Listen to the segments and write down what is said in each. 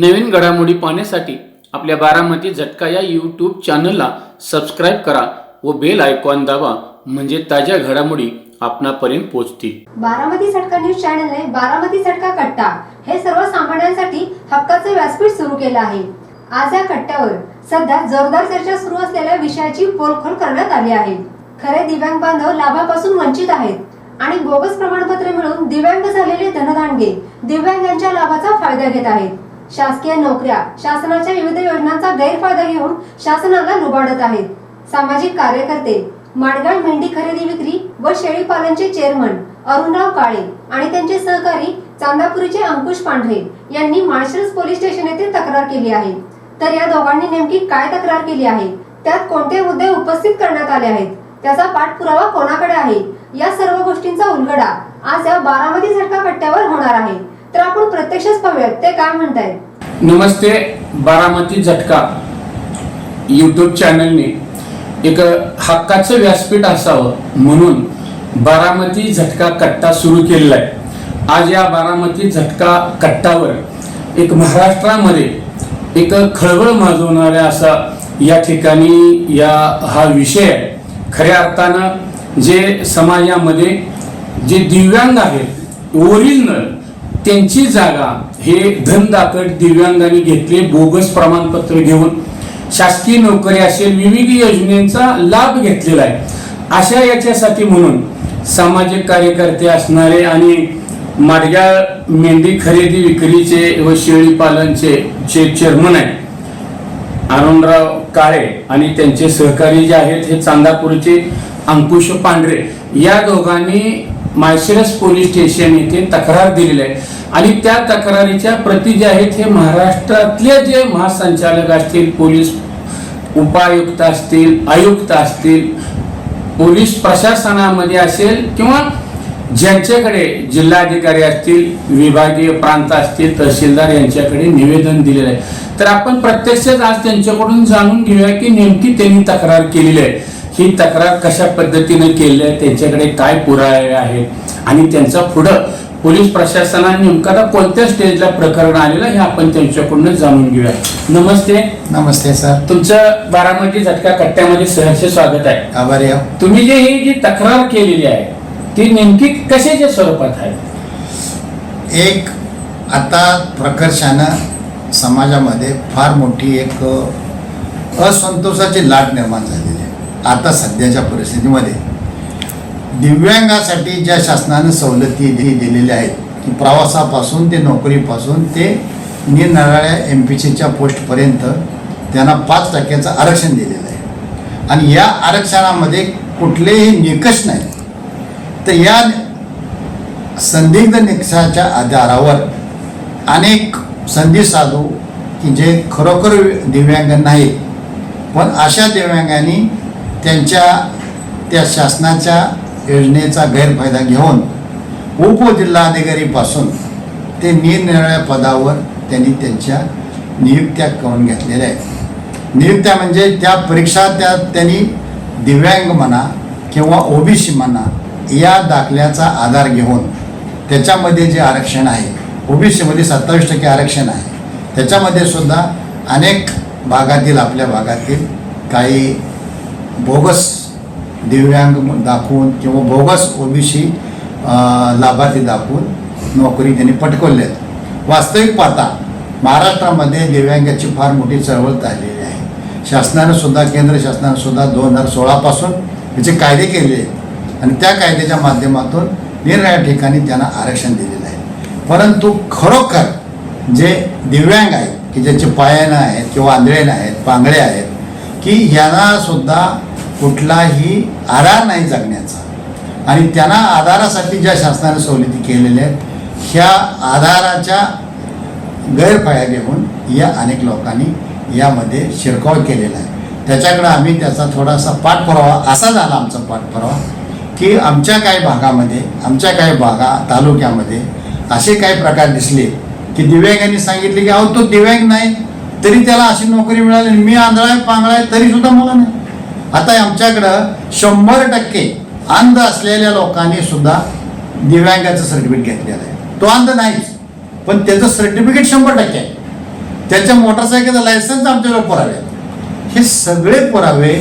नवीन घडामोडी पाहण्यासाठी आपल्या बारामती झटका या यूट्यूब चॅनलला सबस्क्राईब करा व बेल आयकॉन दाबा म्हणजे ताज्या घडामोडी आपणापर्यंत पोहोचतील. बारामती सटका न्यूज चॅनलने बारामती सटका कट्टा हे सर्वसामान्यांसाठी हक्काचे व्यासपीठ सुरू केलं आहे. आज या कट्ट्यावर सध्या जोरदार चर्चा सुरू असलेल्या विषयाची पोलखोल करण्यात आली आहे. खरे दिव्यांग बांधव लाभापासून वंचित आहेत आणि बोगस प्रमाणपत्र मिळून दिव्यांग झालेले धनदांडगे दिव्यांगांच्या लाभाचा फायदा घेत आहेत. शासकीय नोकऱ्या शासनाच्या विविध योजनांचा गैरफायदा घेऊन शासनाला लुबाडत आहेत. सामाजिक कार्यकर्ते माडगाळ मेंढी खरेदी विक्री व शेळी पालनचे चेअरमन अरुणराव काळे आणि त्यांचे सहकारी चांदापुरीचे अंकुश पांढरे यांनी माळशिरस पोलीस स्टेशन येथे तक्रार केली आहे. तर या दोघांनी नेमकी काय तक्रार केली आहे? त्यात कोणते मुद्दे उपस्थित करण्यात आले आहेत? त्याचा पाठपुरावा कोणाकडे आहे? या सर्व गोष्टींचा उलगडा आज या बारामती झटका कट्ट्यावर होणार आहे. तर आपण प्रत्यक्षच पाहूयात ते काय म्हणतायत? नमस्ते बारामती झटका यूट्यूब चॅनलने एक हक्काचं व्यासपीठ असावं म्हणून बारामती झटका कट्टा सुरू केलेला आहे आज या बारामती झटका कट्टावर एक महाराष्ट्रामध्ये एक खळबळ माजवणाऱ्या असा या ठिकाणी या हा विषय आहे. खऱ्या अर्थानं जे समाजामध्ये जे दिव्यांग आहेत ओरिजिनल त्यांची जागा हे धनदाकट दिव्यांगांनी घेतले बोगस प्रमाणपत्र घेऊन. शासकीय नोकरी असेल विविध योजनेचा लाभ घेतलेला आहे. अशा याच्यासाठी म्हणून सामाजिक कार्यकर्ते असणारे आणि माडग्या मेंढी खरेदी विक्रीचे व शेळी पालनचे जे चेअरमन आहे अरुणराव काळे आणि त्यांचे सहकारी जे आहेत हे चांदापूरचे अंकुश पांढरे या दोघांनी माळशिरस पोलीस स्टेशन येथे तक्रार दिलेली आहे. आणि त्या तक्रारीच्या प्रती जे आहेत हे महाराष्ट्रातले जे महासंचालक असतील पोलीस उपायुक्त असतील आयुक्त असतील पोलीस प्रशासनामध्ये असेल किंवा ज्यांच्याकडे जिल्हाधिकारी असतील विभागीय प्रांत असतील तहसीलदार यांच्याकडे निवेदन दिलेलं आहे. तर आपण प्रत्यक्षच आज त्यांच्याकडून जाणून घेऊया की नेमकी त्यांनी तक्रार केलेली आहे. ही तक्रार कशा पद्धतीने केली आहे त्यांच्याकडे काय पुरावे आहेत? आणि त्यांचा पुढं पोलीस प्रशासनाने नेमकं कोणत्या स्टेजला प्रकरण आलेलं हे आपण त्यांच्याकडून जाणून घेऊया. नमस्ते. नमस्ते सर. तुमचं बारामती झटका कट्ट्यामध्ये सहर्ष स्वागत आहे. आभारी. तुम्ही जे ही जी तक्रार केलेली आहे ती नेमकी कशाच्या स्वरूपात आहे? एक आता प्रकर्षानं समाजामध्ये फार मोठी एक असंतोषाची लाट निर्माण आहे. आता सध्याच्या परिस्थितीमध्ये दिव्यांगासाठी ज्या शासनाने सवलती दि दिलेल्या आहेत की प्रवासापासून ते नोकरीपासून ते निरनिराळ्या एम पी सीच्या पोस्टपर्यंत त्यांना पाच टक्क्याचं आरक्षण दिलेलं आहे. आणि या आरक्षणामध्ये कुठलेही निकष नाही. तर या संदिग्ध निकषाच्या आधारावर अनेक संधी साधू की जे खरोखर दिव्यांग नाहीत पण अशा दिव्यांगांनी त्यांच्या त्या शासनाच्या योजनेचा गैरफायदा घेऊन उपजिल्हाधिकारीपासून ते निरनिराळ्या पदावर त्यांनी त्यांच्या नियुक्त्या करून घेतलेल्या आहेत. नियुक्त्या म्हणजे त्या परीक्षा त्या त्यांनी दिव्यांग म्हणा किंवा ओबीसी म्हणा या दाखल्याचा आधार घेऊन त्याच्यामध्ये जे आरक्षण आहे ओबीसीमध्ये सत्तावीस टक्के आरक्षण आहे त्याच्यामध्ये सुद्धा अनेक भागातील आपल्या भागातील काही बोगस दिव्यांग दाखवून किंवा बोगस ओबीसी लाभार्थी दाखवून नोकरी त्यांनी पटकवल्या आहेत. वास्तविक पाहता महाराष्ट्रामध्ये दिव्यांगाची फार मोठी चळवळ झालेली आहे. शासनानं सुद्धा केंद्र शासनानं सुद्धा दोन हजार सोळापासून याचे कायदे केले आहेत. आणि त्या कायद्याच्या माध्यमातून निरनिराळ्या ठिकाणी त्यांना आरक्षण दिलेलं आहे. परंतु खरोखर जे दिव्यांग आहेत की ज्याचे पायानं आहेत किंवा आंधळे आहेत पांगळे आहेत की यांना सुद्धा कुठलाही आधार नाही जगण्याचा. आणि त्यांना आधारासाठी ज्या शासनाने सवलती केलेल्या आहेत ह्या आधाराच्या गैरफाया घेऊन या अनेक लोकांनी यामध्ये शिरकाव केलेला आहे. त्याच्याकडं आम्ही त्याचा थोडासा पाठपुरावा असा झाला आमचा पाठपुरावा की आमच्या काही भागामध्ये आमच्या काही भागा तालुक्यामध्ये असे काही प्रकार दिसले की दिव्यांगांनी सांगितले की अहो तो दिव्यांग नाही तरी त्याला अशी नोकरी मिळाली मी आंधळा आहे पांगळा आहे तरी सुद्धा मला नाही. आता आमच्याकडं शंभर टक्के अंध असलेल्या लोकांनी सुद्धा दिव्यांगाचं सर्टिफिकेट घेतलेलं आहे. तो अंध नाहीच पण त्याचं सर्टिफिकेट शंभर टक्के आहे. त्याच्या मोटरसायकलचं लायसन्स आमच्याकडे पुरावे आहेत. हे सगळे पुरावे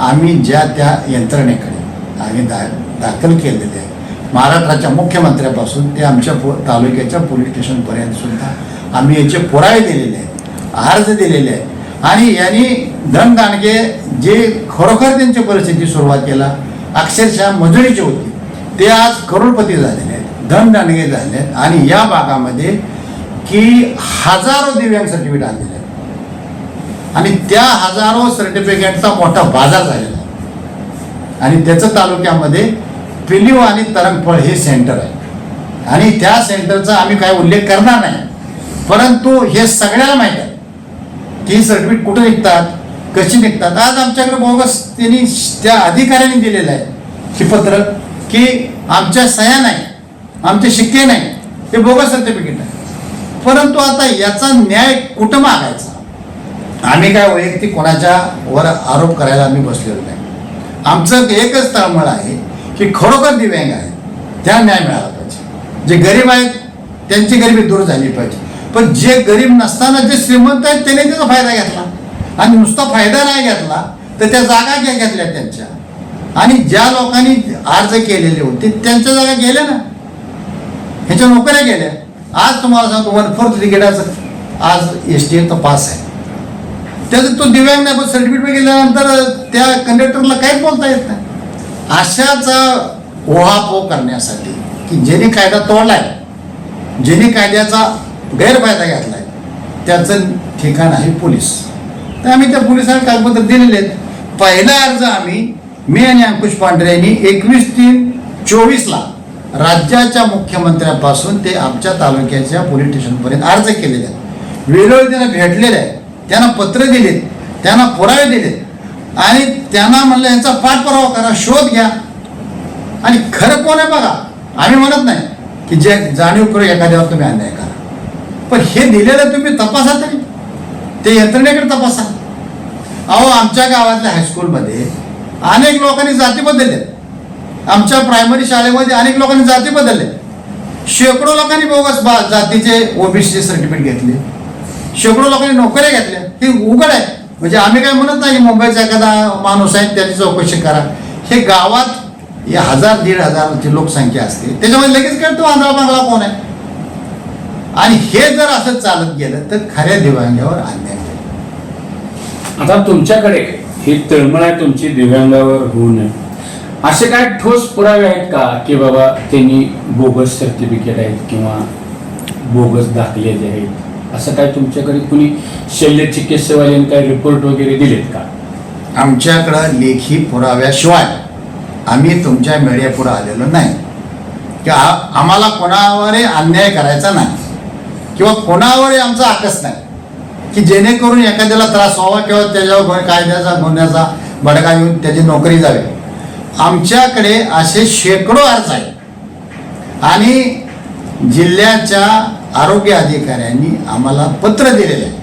आम्ही ज्या त्या यंत्रणेकडे आम्ही दा दाखल केलेले आहे महाराष्ट्राच्या मुख्यमंत्र्यापासून ते आमच्या पो तालुक्याच्या पोलीस स्टेशनपर्यंत सुद्धा आम्ही याचे पुरावे दिलेले आहेत. अर्ज दिलेले आहेत आणि यांनी धनदानगे जे खरोखर त्यांची परिस्थिती सुरुवातीला अक्षरशः मजुरीची होती. ते आज करोडपती झालेले आहेत धनदानगे झाले आहेत. आणि या भागामध्ये की हजारो दिव्यांग सर्टिफिकेट आणलेले आहेत. आणि त्या हजारो सर्टिफिकेटचा मोठा बाजार झालेला आहे. आणि त्याचं तालुक्यामध्ये पिलिव आणि तरंगफळ हे सेंटर आहे. आणि त्या सेंटरचा आम्ही काय उल्लेख करणार नाही. परंतु हे सगळ्याला माहीत आहे. ही सर्टिफिकेट कुठे निघतात? कशी निघतात? आज आमच्याकडे बोगस त्यांनी त्या अधिकाऱ्यांनी दिलेलं आहे. हे पत्र की आमच्या सह्या नाही आमचे शिक्के नाही हे बोगस सर्टिफिकेट आहे. परंतु आता याचा न्याय कुठं मागायचा? आम्ही काय वैयक्तिक कोणाच्या वर आरोप करायला आम्ही बसलेलो नाही. आमचं एकच तळमळ आहे की खरोखर दिव्यांग आहेत. त्या न्याय मिळाला पाहिजे. जे गरीब आहेत त्यांची गरिबी दूर झाली पाहिजे. पण जे गरीब नसताना जे श्रीमंत आहेत त्याने त्याचा फायदा घेतला. आणि नुसता फायदा नाही घेतला तर त्या जागा घ्या घेतल्या त्यांच्या. आणि ज्या लोकांनी अर्ज केलेले होते त्यांच्या जागा गेल्या ना. ह्याच्या नोकऱ्या गेल्या. आज तुम्हाला सांगतो वन फोर्थ तिकिटाचं आज एस टी पास आहे. त्याचं तो दिव्यांग नाही पण सर्टिफिकेट गेल्यानंतर त्या कंडक्टरला काहीच बोलता येत नाही. अशाचा ओहापोह करण्यासाठी की ज्यांनी कायदा तोडलाय ज्यांनी कायद्याचा गैरफायदा घेतलाय. त्याचं ठिकाण आहे पोलीस. तर आम्ही त्या पोलिसांना कागदपत्र दिलेले आहेत. पहिला अर्ज आम्ही मी आणि अंकुश पांढरे यांनी एकवीस तीन चोवीसला राज्याच्या मुख्यमंत्र्यापासून ते आमच्या तालुक्याच्या पोलीस स्टेशनपर्यंत अर्ज केलेले आहेत. वेळोवेळी त्यांना भेटलेले आहे त्यांना पत्र दिलेत. त्यांना पुरावे दिलेत. आणि त्यांना म्हणलं यांचा पाठपुरावा करा शोध घ्या. आणि खरं कोण आहे बघा? आम्ही म्हणत नाही की जे जाणीव करू एखाद्यावर तुम्ही अन्याय करा. पण हे दिलेलं तुम्ही तपासा तरी. ते यंत्रणेकडे तपासा. अहो आमच्या गावातल्या हायस्कूलमध्ये अनेक लोकांनी जाती बदलल्या. आमच्या प्रायमरी शाळेमध्ये अनेक लोकांनी जाती बदलल्या. शेकडो लोकांनी बोगस बा जातीचे ओबीसीचे सर्टिफिकेट घेतले. शेकडो लोकांनी नोकऱ्या घेतल्या. हे उघड आहे. म्हणजे आम्ही काय म्हणत नाही मुंबईचा एखादा माणूस आहे त्याची चौकशी करा. हे गावात या हजार दीड हजाराची लोकसंख्या असते त्याच्यामध्ये लगेच कळतो आंधळा बांगला कोण आहे? आणि हे जर असं चालत गेलं तर खऱ्या दिव्यांगावर अन्याय. आता तुमच्याकडे ही तळमळ आहे तुमची दिव्यांगावर होऊ नये. असे काय ठोस पुरावे आहेत का? की बाबा त्यांनी बोगस सर्टिफिकेट आहेत किंवा बोगस दाखले जे आहेत? असं काय तुमच्याकडे कुणी शल्य चिकित्सेवाल्यांनी काय रिपोर्ट वगैरे दिलेत का? आमच्याकडं लेखी पुराव्याशिवाय आम्ही तुमच्या मीडियापुढं आलेलो नाही. की आम्हाला कोणावरही अन्याय करायचा नाही. किंवा कोणावरही आमचा आकस नाही. की जेणेकरून एखाद्याला त्रास व्हावा किंवा त्याच्यावर कायद्याचा गुन्ह्याचा बडगा येऊन त्याची नोकरी जावी. आमच्याकडे असे शेकडो अर्ज आहेत. आणि जिल्ह्याच्या आरोग्य अधिकाऱ्यांनी आम्हाला पत्र दिलेलं आहे.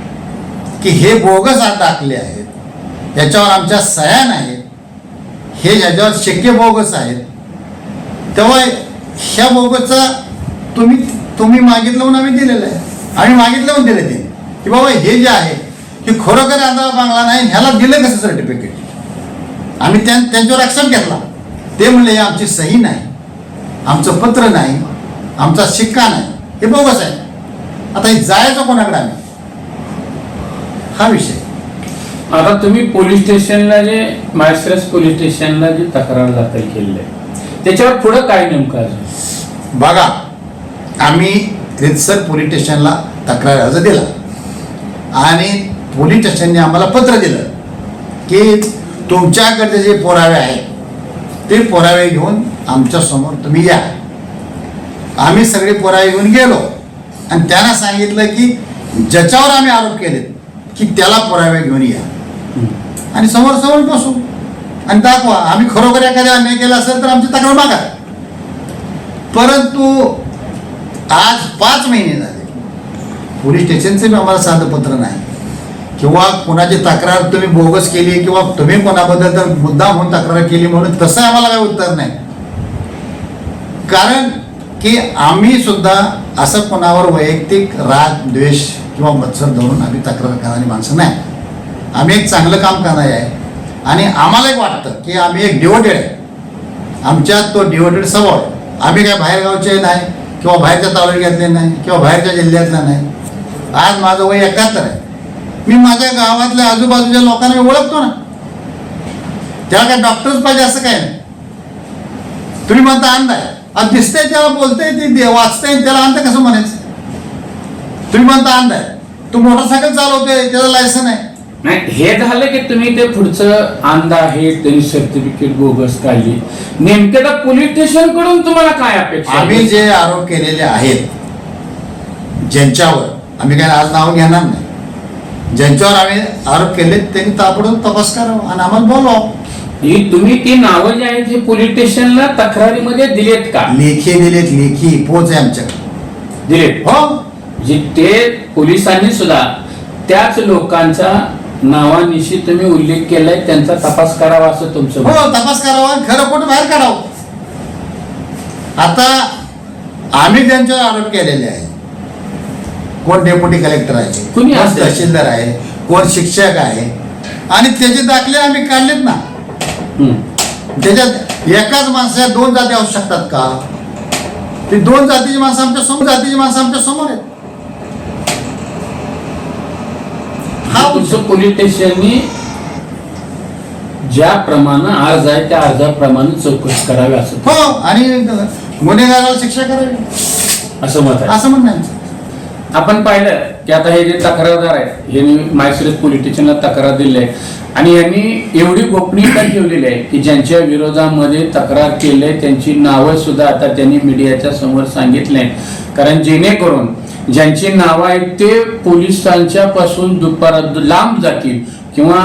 की हे बोगस आत टाकले आहेत. याच्यावर आमच्या सह्या नाहीत हे ज्याच्यावर शक्य बोगस आहेत. तेव्हा ह्या बोगसचा तुम्ही तुम्ही मागितलं म्हणून आम्ही दिलेलं आहे. आम्ही मागितलं म्हणून दिलं ते. की बाबा हे जे आहे की खरोखर आंधळा बांगला नाही ह्याला दिलं कसं सर्टिफिकेट आम्ही त्या त्यांच्यावर ॲक्सेप्ट घेतला. ते म्हणले हे आमची सही नाही. आमचं पत्र नाही. आमचा शिक्का नाही. हे बोगस आहे. आता हे जायचं कोणाकडे आम्ही? हा विषय. आता तुम्ही पोलीस स्टेशनला जे माळशिरस पोलीस स्टेशनला जी तक्रार दाखल केलेली आहे त्याच्यावर पुढं काय नेमकं बघा आम्ही रितसर पोलीस स्टेशनला तक्रार अर्ज दिला. आणि पोलीस स्टेशनने आम्हाला पत्र दिलं की तुमच्याकडे जे पुरावे आहेत ते पुरावे घेऊन आमच्यासमोर तुम्ही या. आम्ही सगळे पुरावे घेऊन गेलो. आणि त्यांना सांगितलं की ज्याच्यावर आम्ही आरोप केले की त्याला पुरावे घेऊन या. आणि समोर समोर बसू. आणि दाखवा आम्ही खरोखर एखाद्या अन्याय केला असेल तर आमची तक्रार मागा. परंतु आज पाच महिने झाले. पोलीस स्टेशनचं बी आम्हाला साधं पत्र नाही. किंवा कोणाची तक्रार तुम्ही बोगस केली किंवा तुम्ही कोणाबद्दल तर मुद्दाम होऊन तक्रार केली म्हणून तसं आम्हाला काही उत्तर नाही. कारण की आम्ही सुद्धा असं कोणावर वैयक्तिक राग द्वेष किंवा मत्सर धरून आम्ही तक्रार करणारी माणसं नाही. आम्ही एक चांगलं काम करणारे आहे. आणि आम्हाला एक वाटतं की आम्ही एक डिवोटेड आहे. आमच्यात तो डिवोटेड सवड आम्ही काय बाहेरगावचे नाही. किंवा बाहेरच्या तालुक्यातले नाही किंवा बाहेरच्या जिल्ह्यातला नाही. आज माझं वय एकाहत्तर आहे. मी माझ्या गावातल्या आजूबाजूच्या लोकांना मी ओळखतो ना. त्याला काय डॉक्टरच पाहिजे असं काय नाही. तुम्ही म्हणता अंध आहे. आज दिसतंय त्याला बोलतंय ते दे- वाचतंय त्याला अंध कसं म्हणायचं? तुम्ही म्हणता अंध आहे. तू मोटरसायकल चालवतोय त्याचं लायसन आहे. नाही हे झालं की तुम्ही ते पुढचं अंध आहे त्यांनी सर्टिफिकेट बोगस काढली. नेमकं त्या पोलीस स्टेशनकडून तुम्हाला काय अपेक्षा? आम्ही जे आरोप केलेले आहेत ज्यांच्यावर आम्ही काय आज नाव घेणार नाही. ज्यांच्यावर आम्ही आरोप केले त्यांनी ताबडतोब तपास करावा आणि आम्हाला बोलवावं ही तुम्ही ती नावं जी आहेत हे पोलीस स्टेशनला तक्रारीमध्ये दिलेत का? लेखी दिलेत लेखी पोच आहे आमच्याकडे. दिलेत? हो. जे ते पोलिसांनी सुद्धा त्याच लोकांचा नावानिशी तुम्ही उल्लेख केलाय त्यांचा तपास करावा असं तुमचं हो. तपास करावा आणि खरं खोटं बाहेर काढावं आता आम्ही त्यांच्यावर आरोप केलेले आहे कोण डेप्युटी कलेक्टर आहे कुणी कोण असेल? तहसीलदार आहे कोण शिक्षक आहे आणि त्याचे दाखले आम्ही काढलेत ना हम्म. त्याच्यात एकाच माणसाच्या दोन जाती असू शकतात का ती दोन जातीची माणसं आमच्यासमोर जातीची माणसं आमच्यासमोर आहेत हा तुमचं पोलीस स्टेशननी ज्याप्रमाणे अर्ज आहे त्या अर्जाप्रमाणे चौकशी करावी असं हो आणि गुन्हेगाराला शिक्षा करावी. असं मत आहे. असं म्हणणं आहे. आपण पाहिलं की आता हे जे तक्रारदार आहेत यांनी मायसुरेस पोलीस स्टेशनला तक्रार दिली आहे. आणि यांनी एवढी गोपनीयता ठेवलेली आहे की ज्यांच्या विरोधामध्ये तक्रार केली आहे त्यांची नावं सुद्धा आता त्यांनी मीडियाच्या समोर सांगितले कारण जेणेकरून ज्यांची नावं आहेत ते पोलिसांच्या पासून दुपार लांब जातील किंवा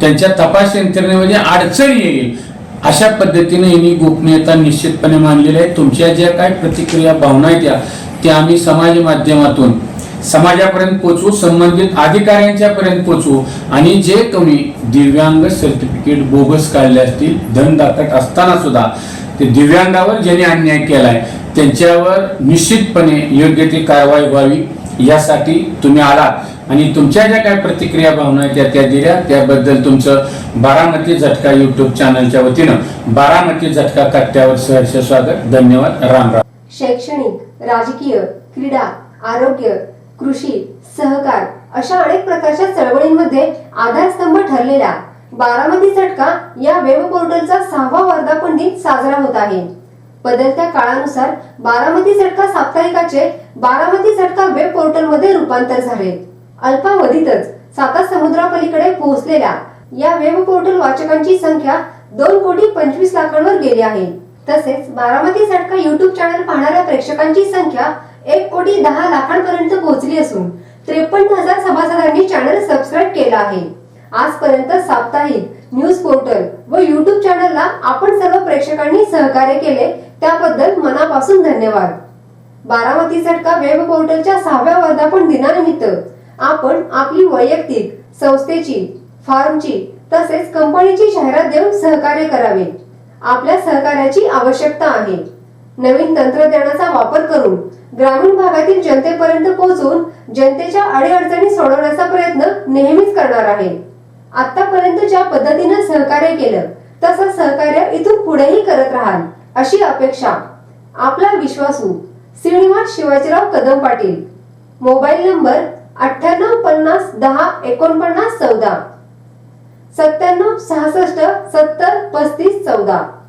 त्यांच्या तपास यंत्रणेमध्ये अडचण येईल अशा पद्धतीने यांनी गोपनीयता निश्चितपणे मानलेली आहे. तुमच्या ज्या काय प्रतिक्रिया भावना आहेत त्या त्या आम्ही समाज माध्यमातून समाजापर्यंत पोचवू संबंधित अधिकाऱ्यांच्या पर्यंत पोचवू आणि जे कोणी दिव्यांग सर्टिफिकेट बोगस काढले असतील धनदाखट असताना सुद्धा ते दिव्यांगावर ज्यांनी अन्याय केलाय त्यांच्यावर निश्चितपणे योग्य ती कारवाई व्हावी यासाठी तुम्ही आलात. आणि तुमच्या ज्या काय प्रतिक्रिया भावना त्या त्या दिल्या. त्याबद्दल तुमचं बारामती झटका युट्यूब चॅनलच्या वतीनं बारामती झटका कट्ट्यावर सहर्ष स्वागत. धन्यवाद. राम राम. शैक्षणिक राजकीय क्रीडा आरोग्य कृषी सहकार अशा अनेक प्रकारच्या चळवळींमध्ये आधारस्तंभ ठरलेला बारामती झटका या वेब पोर्टलचा सहावा वर्धापन दिन साजरा होत आहे. बदलत्या काळानुसार बारामती झटका साप्ताहिकाचे बारामती झटका वेब पोर्टलमध्ये रूपांतर झाले. अल्पावधीतच साता समुद्रापलीकडे पोहोचलेल्या या वेब पोर्टल वाचकांची संख्या दोन कोटी पंचवीस लाखांवर गेली आहे. तसेच बारामती झटका युट्यूब चॅनल पाहणाऱ्या प्रेक्षकांची संख्या एक कोटी दहा लाखांपर्यंत पोहोचली असून त्रेपन्न हजार सभासदांनी चॅनल सबस्क्राईब केला आहे. आजपर्यंत साप्ताहिक न्यूज पोर्टल व युट्यूब चॅनलला आपण सर्व प्रेक्षकांनी सहकार्य केले त्याबद्दल मनापासून धन्यवाद. बारामती झटका वेब पोर्टलच्या सहाव्या वर्धापन दिनानिमित्त आपण आपली वैयक्तिक संस्थेची फार्मची तसेच कंपनीची जाहिरात देऊन सहकार्य करावे. आपल्या सहकार्याची आवश्यकता आहे. नवीन तंत्रज्ञानाचा वापर करून ग्रामीण भागातील जनतेपर्यंत पोहोचून जनतेच्या अडीअडचणी सोडवण्याचा प्रयत्न नेहमीच करणार आहे. आतापर्यंत ज्या पद्धतीनं सहकार्य केलं तसं सहकार्य इथून पुढेही करत राहाल. अशी अपेक्षा. आपला विश्वासू हो. श्रीनिवास शिवाजीराव कदम पाटील. मोबाईल नंबर अठ्ठ्याण्णव पन्नास दहा एकोणपन्नास चौदा. सत्त्याण्णव सहासष्ट सत्तर पस्तीस चौदा.